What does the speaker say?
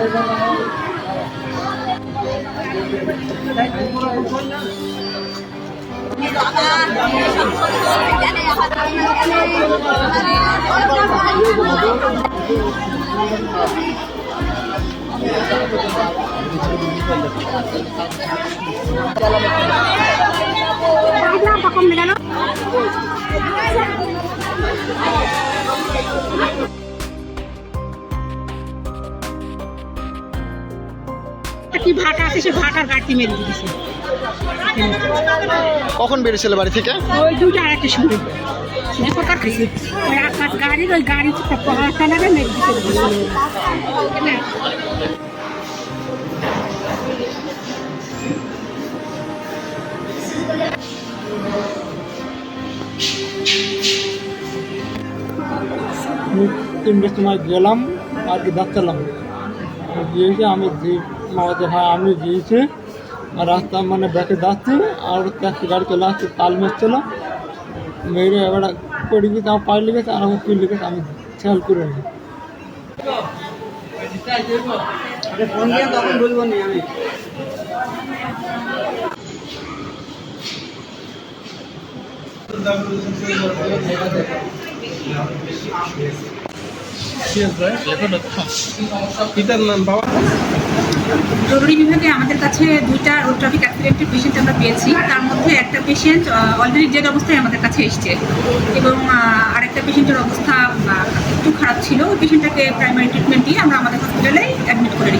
Bakit lang pa kung nagano? কি ভাটা আছে সে ভাটার মেরে দিয়েছে। কখন বেরিয়েছিল বাড়ি থেকে? ওই দুইটা আর একটা শুনে শুনে খাইছে? ওই আকাশ গাড়ির ওই গাড়ি পড়াটা লাগে মেরে দিতে আমি তিনটের সময় গেলাম আর কি গিয়েছে আমি যে- আমাদের হ্যাঁ আমি গিয়েছি রাস্তা মানে ব্যাকে যাচ্ছি আর ট্যাক্সি গাড়ি চলে আসছে তাল মেরছিল মেরে এবার পড়ে গেছে আমার পায়ে লেগেছে আর আমার পিল লেগেছে আমি খেয়াল করে নি তখন বলব নি আমি জরুরি বিভাগে আমাদের কাছে দুইটা রোড ট্রাফিক অ্যাক্সিডেন্টের পেশেন্ট আমরা পেয়েছি। তার মধ্যে একটা পেশেন্ট অলরেডি ডেড অবস্থায় আমাদের কাছে এসছে। এবং আরেকটা পেশেন্টের অবস্থা একটু খারাপ ছিল। ওই পেশেন্টটাকে প্রাইমারি ট্রিটমেন্ট দিয়ে আমরা আমাদের হসপিটালে অ্যাডমিট করে